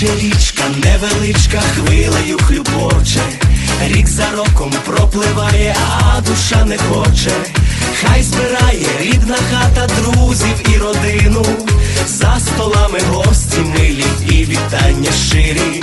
Тече річка, невеличка хвилею хлюпоче, рік за роком пропливає, а душа не хоче. Хай збирає рідна хата друзів і родину, за столами гості милі і вітання щирі.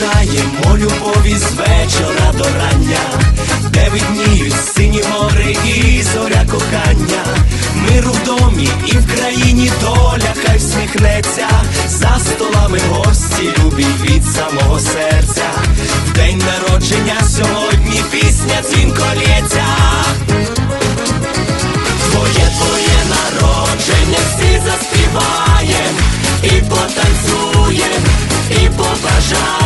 Бажаємо любові з вечора до рання, де видніють сині гори і зоря кохання, миру в домі і в країні доля хай всміхнеться, за столами гості любі від самого серця. В день народження сьогодні пісня дзвінко лється. Твоє твоє народження всі заспіваєм і потанцюєм, і побажаєм.